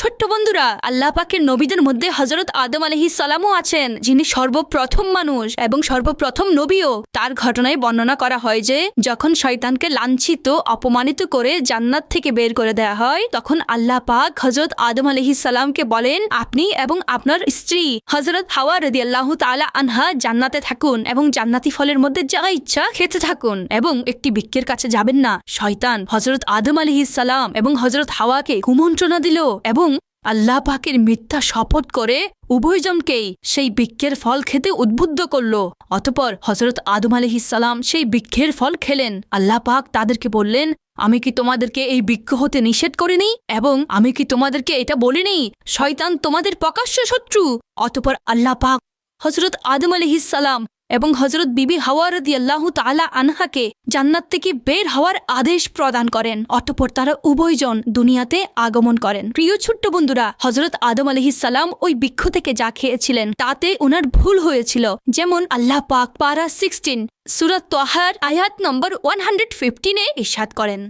ছোট্ট বন্ধুরা, আল্লাহ পাকের নবীদের মধ্যে হজরত আদম আলহি সালামও আছেন, যিনি সর্বপ্রথম মানুষ এবং সর্বপ্রথম নবীও। তার ঘটনায় বর্ণনা করা হয় যে, যখন শয়তানকে লাঞ্ছিত, অপমানিত করে জান্নাত থেকে বের করে দেওয়া হয়, তখন আল্লাহ পাক হজরত আদম আলহি সালামকে বলেন, আপনি এবং আপনার স্ত্রী হজরত হাওয়া রদি আল্লাহ তালা আনহা জান্নাতে থাকুন এবং জান্নাতি ফলের মধ্যে যা ইচ্ছা খেতে থাকুন এবং একটি বৃক্ষের কাছে যাবেন না। শয়তান হজরত আদম আলহি সালাম এবং হজরত হাওয়াকে কুমন্ত্রণা দিল এবং আল্লাহ পাকের মিথ্যা শপথ করে উভয়জনকেই সেই বৃক্ষের ফল খেতে উদ্বুদ্ধ করল। অতপর হজরত আদম আলহিসাল্লাম সেই বৃক্ষের ফল খেলেন। আল্লাহ পাক তাদেরকে বললেন, আমি কি তোমাদেরকে এই বৃক্ষ হতে নিষেধ করিনি? এবং আমি কি তোমাদেরকে এটা বলিনি? শয়তান তোমাদের প্রকাশ্য শত্রু! অতপর আল্লাহ পাক হজরত আদম সালাম এবং হজরত বিবি হাওয়ারদ ইয়াল্লাহু তালা আনহাকে জান্নাত থেকে বের হওয়ার আদেশ প্রদান করেন। অতপর তারা উভয়জন দুনিয়াতে আগমন করেন। প্রিয় ছোট্ট বন্ধুরা হজরত আদম সালাম ওই বৃক্ষ থেকে যা খেয়েছিলেন, তাতে ওনার ভুল হয়েছিল। যেমন আল্লাহ পাক পারা সিক্সটিন সুরত তোহার, আয়াত নম্বর ওয়ান হান্ড্রেড ফিফটিনে ইসাদ করেন।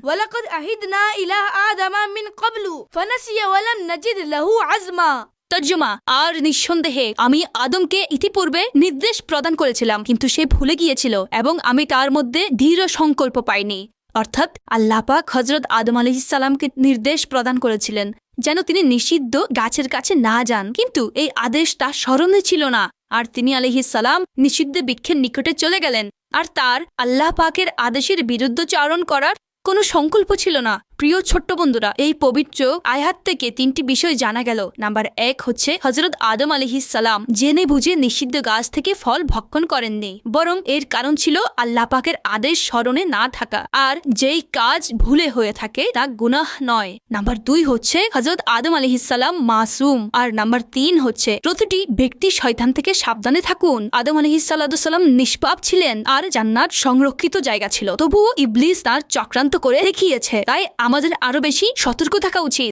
ইলাহ মিন ফানাসিয়া ওয়ালাম লাহু আজমা। তর্জমা, আর নিঃসন্দেহে আমি আদমকে ইতিপূর্বে নির্দেশ প্রদান করেছিলাম, কিন্তু সে ভুলে গিয়েছিল এবং আমি তার মধ্যে দৃঢ় সংকল্প পাইনি। অর্থাৎ আল্লাহ পাক হজরত আদম আলহিসাল্লামকে নির্দেশ প্রদান করেছিলেন যেন তিনি নিষিদ্ধ গাছের কাছে না যান, কিন্তু এই আদেশ তার স্মরণে ছিল না। আর তিনি আলহিসাল্লাম নিষিদ্ধ বৃক্ষের নিকটে চলে গেলেন। আর তার আল্লাহ পাকের আদেশের বিরুদ্ধচারণ করার কোনো সংকল্প ছিল না। প্রিয় ছোট্ট বন্ধুরা, এই পবিত্র আয়াত থেকে তিনটি বিষয় জানা গেল। নাম্বার এক হচ্ছে হজরত আদম সালাম জেনে বুঝে নিষিদ্ধ গাছ থেকে ফল ভক্ষণ করেননি, বরং এর কারণ ছিল আল্লাহ পাকের আদেশ স্মরণে না থাকা, আর যেই কাজ ভুলে হয়ে থাকে তা গুনাহ নয়। নাম্বার দুই হচ্ছে হজরত আদম সালাম মাসুম, আর নাম্বার তিন হচ্ছে প্রতিটি ব্যক্তি শয়তান থেকে সাবধানে থাকুন। আদম আলহিসাল্লাম নিষ্পাপ ছিলেন, আর জান্নাত সংরক্ষিত জায়গা ছিল, তবুও ইবলিস তার চক্রান্ত করে দেখিয়েছে। তাই আমাদের আরও বেশি সতর্ক থাকা উচিত।